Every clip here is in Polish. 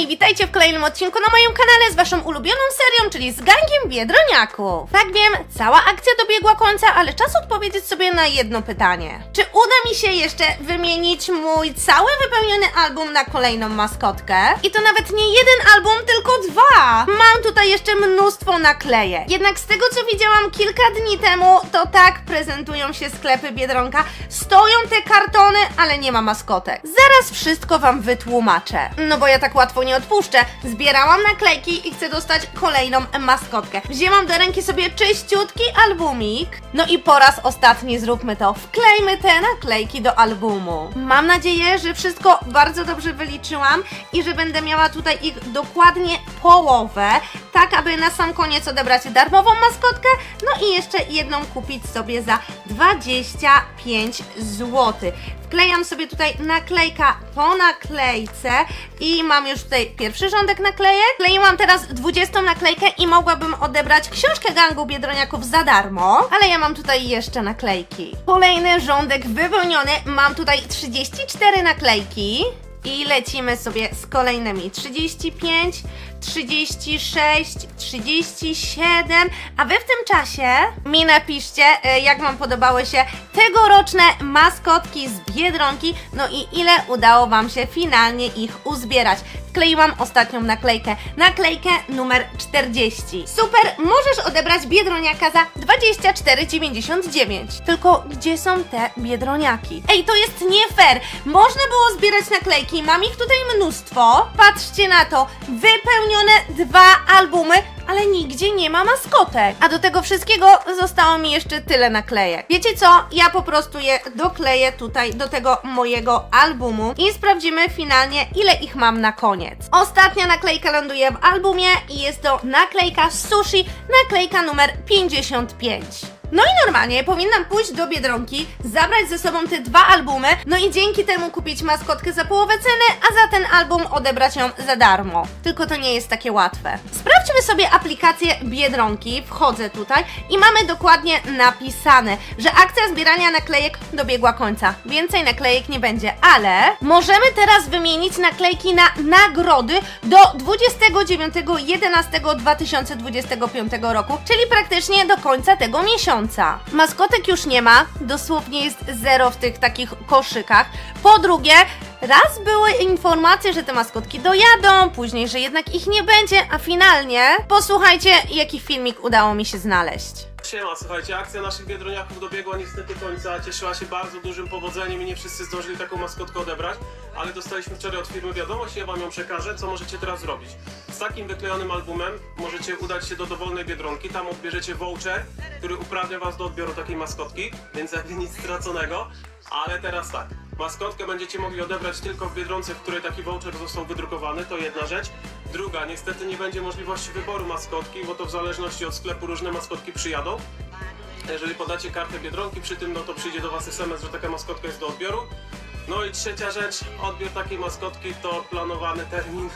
kochani, witajcie w kolejnym odcinku na moim kanale z waszą ulubioną serią, czyli z gangiem Biedroniaków. Tak wiem, cała akcja dobiegła końca, ale czas odpowiedzieć sobie na jedno pytanie. Czy uda mi się jeszcze wymienić mój cały wypełniony album na kolejną maskotkę? I to nawet nie jeden album, tylko dwa! Mam tutaj jeszcze mnóstwo naklejek. Jednak z tego co widziałam kilka dni temu, to tak prezentują się sklepy Biedronka. Stoją te kartony, ale nie ma maskotek. Zaraz wszystko wam wytłumaczę. No bo ja tak łatwo nie odpuszczę. Zbierałam naklejki i chcę dostać kolejną maskotkę. Wzięłam do ręki sobie czyściutki albumik. No i po raz ostatni zróbmy to. Wklejmy te naklejki do albumu. Mam nadzieję, że wszystko bardzo dobrze wyliczyłam i że będę miała tutaj ich dokładnie połowę, tak aby na sam koniec odebrać darmową maskotkę, no i jeszcze jedną kupić sobie za 25 zł. Wklejam sobie tutaj naklejka po naklejce i mam już tutaj pierwszy rządek naklejek. Kleiłam teraz 20 naklejkę i mogłabym odebrać książkę gangu Biedroniaków za darmo, ale ja mam tutaj jeszcze naklejki. Kolejny rządek wypełniony, mam tutaj 34 naklejki. I lecimy sobie z kolejnymi 35, 36, 37, a wy w tym czasie mi napiszcie, e, jak wam podobały się tegoroczne maskotki z Biedronki, no i ile udało wam się finalnie ich uzbierać. Wkleiłam ostatnią naklejkę, naklejkę numer 40. Super, możesz odebrać Biedroniaka za 24,99. Tylko gdzie są te Biedroniaki? Ej, to jest nie fair. Można było zbierać naklejki, mam ich tutaj mnóstwo. Patrzcie na to, wypełnione dwa albumy, ale nigdzie nie ma maskotek. A do tego wszystkiego zostało mi jeszcze tyle naklejek. Wiecie co? Ja po prostu je dokleję tutaj do tego mojego albumu i sprawdzimy finalnie, ile ich mam na koniec. Ostatnia naklejka ląduje w albumie i jest to naklejka sushi, naklejka numer 55. No i normalnie powinnam pójść do Biedronki, zabrać ze sobą te dwa albumy, no i dzięki temu kupić maskotkę za połowę ceny, a za ten album odebrać ją za darmo. Tylko to nie jest takie łatwe. Sprawdźmy sobie aplikację Biedronki, wchodzę tutaj i mamy dokładnie napisane, że akcja zbierania naklejek dobiegła końca. Więcej naklejek nie będzie, ale możemy teraz wymienić naklejki na nagrody do 29.11.2025 roku, czyli praktycznie do końca tego miesiąca. Maskotek już nie ma, dosłownie jest zero w tych takich koszykach. Po drugie, raz były informacje, że te maskotki dojadą, później, że jednak ich nie będzie, a finalnie posłuchajcie, jaki filmik udało mi się znaleźć. Siema, słuchajcie, akcja naszych biedroniaków dobiegła niestety końca, cieszyła się bardzo dużym powodzeniem i nie wszyscy zdążyli taką maskotkę odebrać, ale dostaliśmy wczoraj od firmy wiadomość ja wam ją przekażę, co możecie teraz zrobić. Z takim wyklejonym albumem możecie udać się do dowolnej biedronki, tam odbierzecie voucher, który uprawnia was do odbioru takiej maskotki, więc jakby nic straconego, ale teraz tak. Maskotkę będziecie mogli odebrać tylko w biedronce, w której taki voucher został wydrukowany, to jedna rzecz. Druga, niestety nie będzie możliwości wyboru maskotki, bo to w zależności od sklepu różne maskotki przyjadą. Jeżeli podacie kartę Biedronki przy tym, no to przyjdzie do Was SMS, że taka maskotka jest do odbioru. No i trzecia rzecz, odbiór takiej maskotki to planowany termin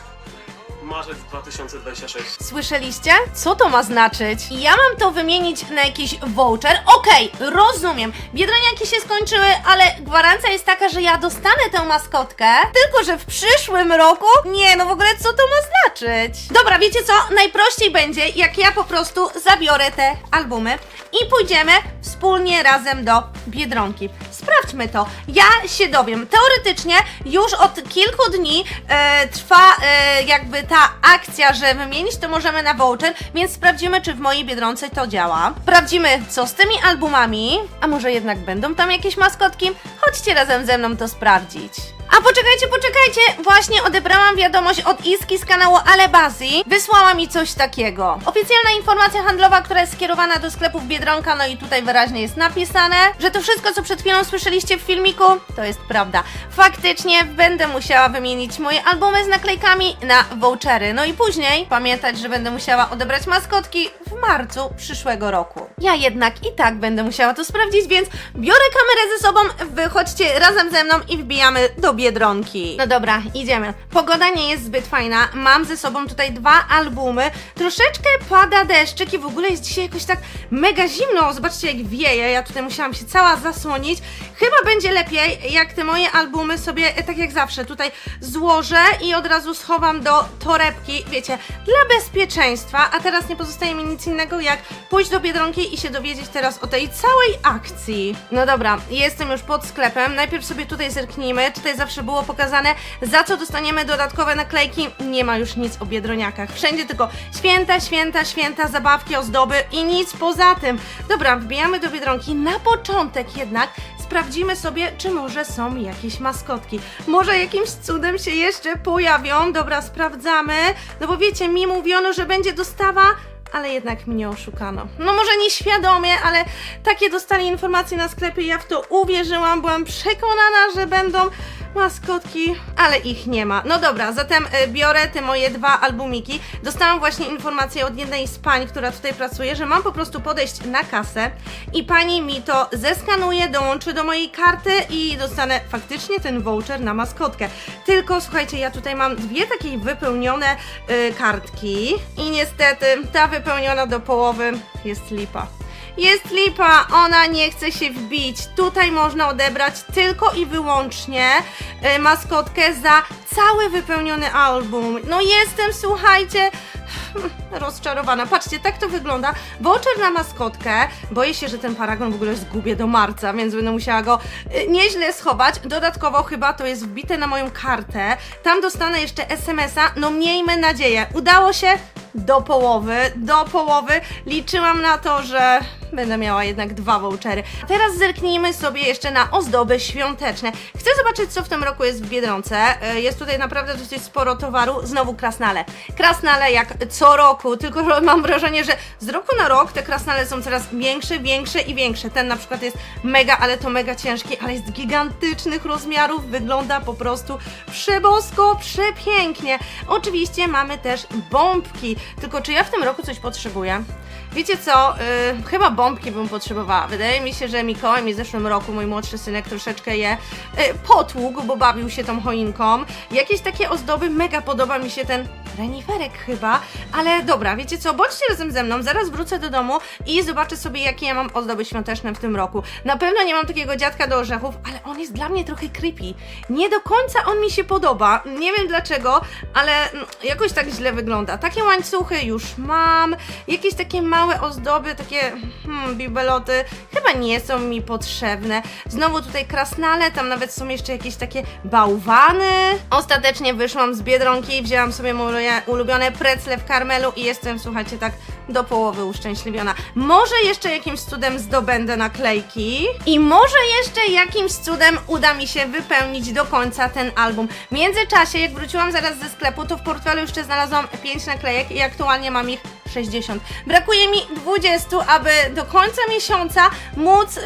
marzec 2026. Słyszeliście? Co to ma znaczyć? Ja mam to wymienić na jakiś voucher? Okej, rozumiem. Biedroniaki się skończyły, ale gwarancja jest taka, że ja dostanę tę maskotkę. Tylko, że w przyszłym roku? Nie, no w ogóle co to ma znaczyć? Dobra, wiecie co? Najprościej będzie, jak ja po prostu zabiorę te albumy i pójdziemy wspólnie razem do Biedronki. Sprawdźmy to. Ja się dowiem. Teoretycznie już od kilku dni e, trwa e, jakby ta akcja, że wymienić to możemy na voucher, więc sprawdzimy, czy w mojej Biedronce to działa. Sprawdzimy, co z tymi albumami, a może jednak będą tam jakieś maskotki? Chodźcie razem ze mną to sprawdzić. A poczekajcie, poczekajcie! Właśnie odebrałam wiadomość od Iski z kanału Alebazji. Wysłała mi coś takiego. Oficjalna informacja handlowa, która jest skierowana do sklepów Biedronka, no i tutaj wyraźnie jest napisane, że to wszystko, co przed chwilą słyszeliście w filmiku, to jest prawda. Faktycznie będę musiała wymienić moje albumy z naklejkami na vouchery. No i później pamiętać, że będę musiała odebrać maskotki marcu przyszłego roku. Ja jednak i tak będę musiała to sprawdzić, więc biorę kamerę ze sobą, wychodźcie razem ze mną i wbijamy do Biedronki. No dobra, idziemy. Pogoda nie jest zbyt fajna, mam ze sobą tutaj dwa albumy, troszeczkę pada deszczyk i w ogóle jest dzisiaj jakoś tak mega zimno, zobaczcie jak wieje, ja tutaj musiałam się cała zasłonić. Chyba będzie lepiej, jak te moje albumy sobie, e, tak jak zawsze, tutaj złożę i od razu schowam do torebki, wiecie, dla bezpieczeństwa, a teraz nie pozostaje mi nic innego, jak pójść do Biedronki i się dowiedzieć teraz o tej całej akcji. No dobra, jestem już pod sklepem, najpierw sobie tutaj zerknijmy, tutaj zawsze było pokazane, za co dostaniemy dodatkowe naklejki, nie ma już nic o Biedroniakach, wszędzie tylko święta, święta, święta, zabawki, ozdoby i nic poza tym. Dobra, wbijamy do Biedronki, na początek jednak sprawdzimy sobie, czy może są jakieś maskotki. Może jakimś cudem się jeszcze pojawią. Dobra, sprawdzamy. No bo wiecie, mi mówiono, że będzie dostawa, ale jednak mnie oszukano. No może nieświadomie, ale takie dostali informacje na sklepie, ja w to uwierzyłam, byłam przekonana, że będą maskotki, ale ich nie ma. No dobra, zatem y, biorę te moje dwa albumiki. Dostałam właśnie informację od jednej z pań, która tutaj pracuje, że mam po prostu podejść na kasę i pani mi to zeskanuje, dołączy do mojej karty i dostanę faktycznie ten voucher na maskotkę. Tylko słuchajcie, ja tutaj mam dwie takie wypełnione y, kartki i niestety ta wypełniona do połowy jest lipa. Jest lipa, ona nie chce się wbić. Tutaj można odebrać tylko i wyłącznie y, maskotkę za cały wypełniony album. No jestem, słuchajcie, rozczarowana. Patrzcie, tak to wygląda. Voucher na maskotkę. Boję się, że ten paragon w ogóle zgubię do marca, więc będę musiała go y, nieźle schować. Dodatkowo chyba to jest wbite na moją kartę. Tam dostanę jeszcze SMS-a. No miejmy nadzieję. Udało się do połowy, do połowy. Liczyłam na to, że będę miała jednak dwa vouchery. Teraz zerknijmy sobie jeszcze na ozdoby świąteczne. Chcę zobaczyć, co w tym roku jest w Biedronce. E, Jest tutaj naprawdę dosyć sporo towaru. Znowu krasnale. Krasnale jak co roku, tylko że mam wrażenie, że z roku na rok te krasnale są coraz większe, większe i większe. Ten na przykład jest mega, ale to mega ciężki, ale jest gigantycznych rozmiarów. Wygląda po prostu przebosko, przepięknie. Oczywiście mamy też bombki. Tylko czy ja w tym roku coś potrzebuję? Wiecie co, yy, chyba bombki bym potrzebowała. Wydaje mi się, że Mikołaj mi w zeszłym roku, mój młodszy synek, troszeczkę je yy, potługł, bo bawił się tą choinką. Jakieś takie ozdoby, mega podoba mi się ten reniferek chyba, ale dobra, wiecie co, bądźcie razem ze mną, zaraz wrócę do domu i zobaczę sobie, jakie ja mam ozdoby świąteczne w tym roku. Na pewno nie mam takiego dziadka do orzechów, ale on jest dla mnie trochę creepy. Nie do końca on mi się podoba, nie wiem dlaczego, ale mm, jakoś tak źle wygląda. Takie łańcuchy już mam, jakieś takie małe ozdoby, takie hmm, bibeloty, chyba nie są mi potrzebne. Znowu tutaj krasnale, tam nawet są jeszcze jakieś takie bałwany. Ostatecznie wyszłam z Biedronki, wzięłam sobie moje ulubione precle w karmelu i jestem, słuchajcie, tak do połowy uszczęśliwiona. Może jeszcze jakimś cudem zdobędę naklejki i może jeszcze jakimś cudem uda mi się wypełnić do końca ten album. W międzyczasie, jak wróciłam zaraz ze sklepu, to w portfelu jeszcze znalazłam 5 naklejek i aktualnie mam ich 60. Brakuje mi 20, aby do końca miesiąca móc y,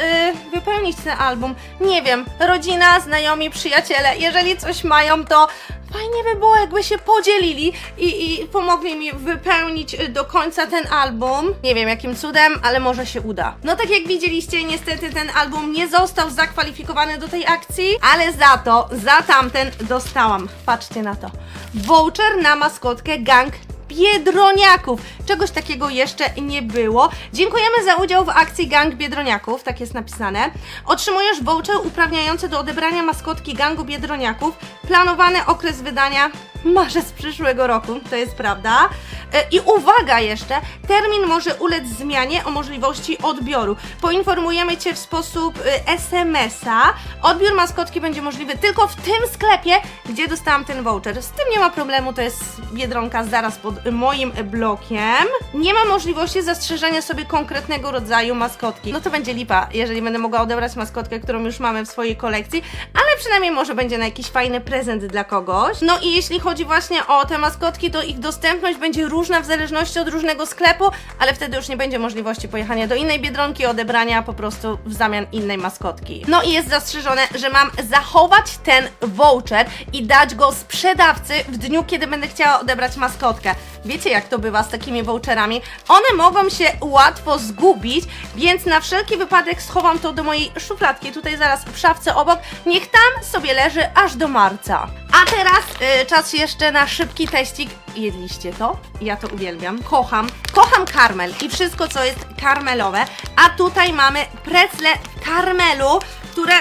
wypełnić ten album. Nie wiem, rodzina, znajomi, przyjaciele, jeżeli coś mają, to fajnie by było, jakby się podzielili i, i pomogli mi wypełnić y, do końca ten album. Nie wiem jakim cudem, ale może się uda. No tak jak widzieliście, niestety ten album nie został zakwalifikowany do tej akcji, ale za to, za tamten dostałam. Patrzcie na to. Voucher na maskotkę Gang Biedroniaków. Czegoś takiego jeszcze nie było. Dziękujemy za udział w akcji Gang Biedroniaków, tak jest napisane. Otrzymujesz voucher uprawniający do odebrania maskotki Gangu Biedroniaków. Planowany okres wydania marzec przyszłego roku, to jest prawda. E, I uwaga jeszcze, termin może ulec zmianie o możliwości odbioru. Poinformujemy Cię w sposób y, SMS-a. Odbiór maskotki będzie możliwy tylko w tym sklepie, gdzie dostałam ten voucher. Z tym nie ma problemu, to jest Biedronka zaraz pod moim blokiem. Nie ma możliwości zastrzeżenia sobie konkretnego rodzaju maskotki. No to będzie lipa, jeżeli będę mogła odebrać maskotkę, którą już mamy w swojej kolekcji, ale przynajmniej może będzie na jakiś fajny prezent dla kogoś. No i jeśli chodzi właśnie o te maskotki, to ich dostępność będzie różna w zależności od różnego sklepu, ale wtedy już nie będzie możliwości pojechania do innej biedronki, odebrania po prostu w zamian innej maskotki. No i jest zastrzeżone, że mam zachować ten voucher i dać go sprzedawcy w dniu, kiedy będę chciała odebrać maskotkę. Wiecie jak to bywa z takimi voucherami, one mogą się łatwo zgubić, więc na wszelki wypadek schowam to do mojej szufladki, tutaj zaraz w szafce obok, niech tam sobie leży aż do marca. A teraz y, czas jeszcze na szybki teścik. Jedliście to? Ja to uwielbiam. Kocham. Kocham karmel i wszystko, co jest karmelowe. A tutaj mamy precle karmelu, które...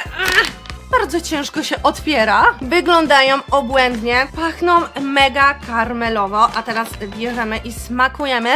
bardzo ciężko się otwiera. Wyglądają obłędnie. Pachną mega karmelowo. A teraz bierzemy i smakujemy.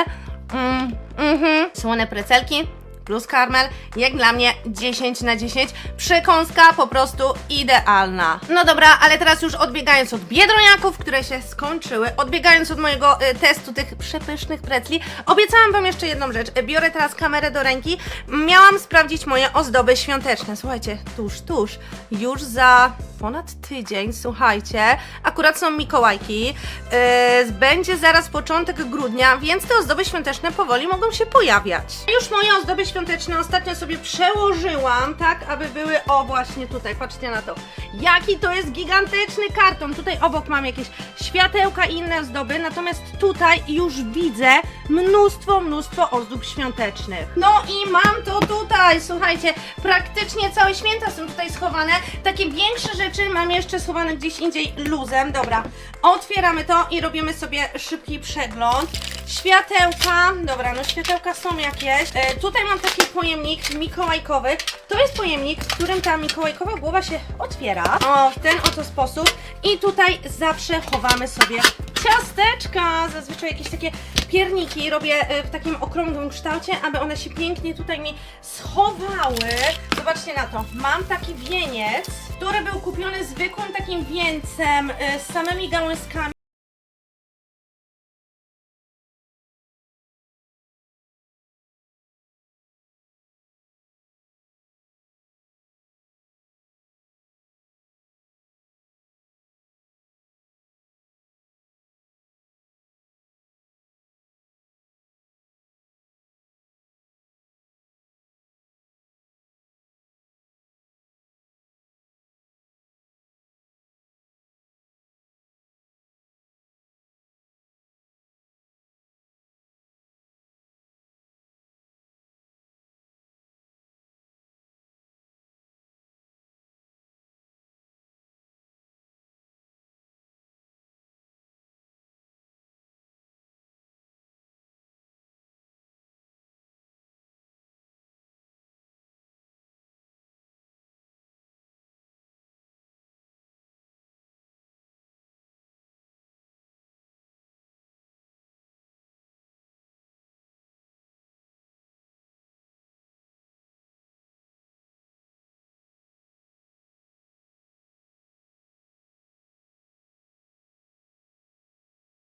Mm, mhm. Słone precelki plus karmel, jak dla mnie 10 na 10. Przekąska po prostu idealna. No dobra, ale teraz już odbiegając od biedroniaków, które się skończyły, odbiegając od mojego y, testu tych przepysznych precli, obiecałam Wam jeszcze jedną rzecz. Biorę teraz kamerę do ręki. Miałam sprawdzić moje ozdoby świąteczne. Słuchajcie, tuż, tuż, już za ponad tydzień, słuchajcie, akurat są Mikołajki, yy, będzie zaraz początek grudnia, więc te ozdoby świąteczne powoli mogą się pojawiać. Już moje ozdoby świąteczne ostatnio sobie przełożyłam, tak, aby były, o właśnie tutaj, patrzcie na to, jaki to jest gigantyczny karton, tutaj obok mam jakieś światełka i inne ozdoby, natomiast tutaj już widzę mnóstwo, mnóstwo ozdób świątecznych. No i mam to tutaj, słuchajcie, praktycznie całe święta są tutaj schowane, takie większe rzeczy mam jeszcze schowane gdzieś indziej luzem, dobra, otwieramy to i robimy sobie szybki przegląd. Światełka, dobra, no światełka są jakieś. E, tutaj mam taki pojemnik mikołajkowy. To jest pojemnik, w którym ta mikołajkowa głowa się otwiera. O, w ten oto sposób. I tutaj zawsze chowamy sobie ciasteczka, zazwyczaj jakieś takie pierniki robię e, w takim okrągłym kształcie, aby one się pięknie tutaj mi schowały. Zobaczcie na to, mam taki wieniec, który był kupiony zwykłym takim wieńcem e, z samymi gałązkami.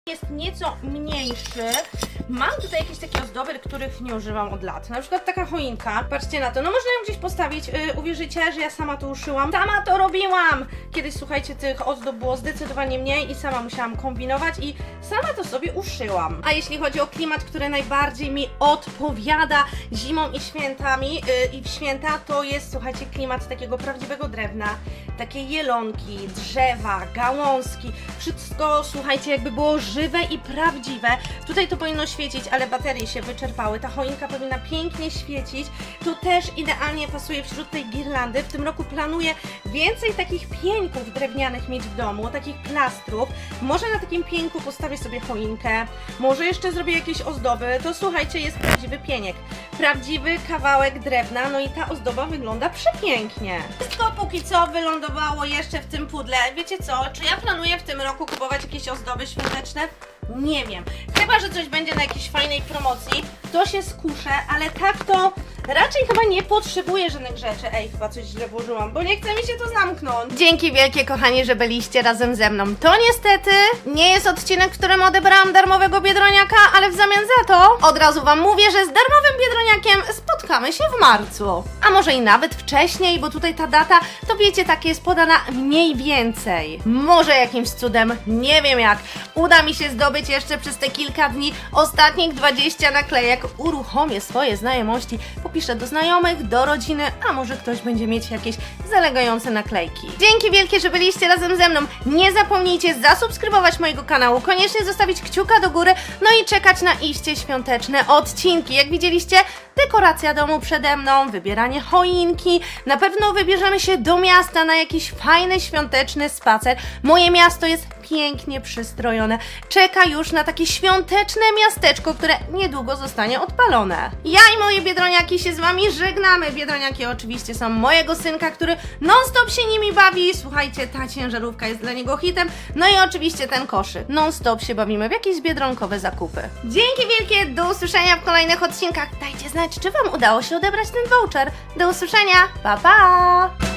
Jest nieco mniejszy. Mam tutaj jakieś takie ozdoby, których nie używam od lat. Na przykład taka choinka. Patrzcie na to. No można ją gdzieś postawić. Yy, uwierzycie, że ja sama to uszyłam. Sama to robiłam! Kiedyś, słuchajcie, tych ozdób było zdecydowanie mniej i sama musiałam kombinować i sama to sobie uszyłam. A jeśli chodzi o klimat, który najbardziej mi odpowiada zimą i świętami yy, i w święta, to jest, słuchajcie, klimat takiego prawdziwego drewna. Takie jelonki, drzewa, gałązki. Wszystko, słuchajcie, jakby było żywe i prawdziwe. Tutaj to powinno świecić, ale baterie się wyczerpały. Ta choinka powinna pięknie świecić. To też idealnie pasuje wśród tej girlandy. W tym roku planuję więcej takich pieńków drewnianych mieć w domu, takich plastrów. Może na takim pieńku postawię sobie choinkę, może jeszcze zrobię jakieś ozdoby. To słuchajcie, jest prawdziwy pieniek. Prawdziwy kawałek drewna, no i ta ozdoba wygląda przepięknie. Póki co wylądowało jeszcze w tym pudle. Wiecie co, czy ja planuję w tym roku kupować jakieś ozdoby świąteczne? Nie wiem. Chyba, że coś będzie na jakiejś fajnej promocji, to się skuszę, ale tak to raczej chyba nie potrzebuję żadnych rzeczy. Ej, chyba coś źle włożyłam, bo nie chce mi się to zamknąć. Dzięki wielkie, kochani, że byliście razem ze mną. To niestety nie jest odcinek, w którym odebrałam darmowego biedroniaka, ale w zamian za to od razu Wam mówię, że z darmowym biedroniakiem spotkamy się w marcu. A może i nawet wcześniej, bo tutaj ta data, to wiecie, tak jest podana mniej więcej. Może jakimś cudem, nie wiem jak, uda mi się zdobyć jeszcze przez te kilka dni ostatnich 20 naklejek, uruchomię swoje znajomości, popiszę do znajomych, do rodziny, a może ktoś będzie mieć jakieś zalegające naklejki. Dzięki wielkie, że byliście razem ze mną. Nie zapomnijcie zasubskrybować mojego kanału, koniecznie zostawić kciuka do góry, no i czekać na iście świąteczne odcinki. Jak widzieliście, dekoracja domu przede mną, wybieranie choinki. Na pewno wybierzemy się do miasta na jakiś fajny świąteczny spacer. Moje miasto jest pięknie przystrojone. Czeka już na takie świąteczne miasteczko, które niedługo zostanie odpalone. Ja i moje biedroniaki się z wami żegnamy. Biedroniaki oczywiście są mojego synka, który non-stop się nimi bawi. Słuchajcie, ta ciężarówka jest dla niego hitem. No i oczywiście ten koszyk. Non-stop się bawimy w jakieś biedronkowe zakupy. Dzięki wielkie, do usłyszenia w kolejnych odcinkach. Dajcie znać, czy wam udało się odebrać ten voucher. Do usłyszenia, pa pa!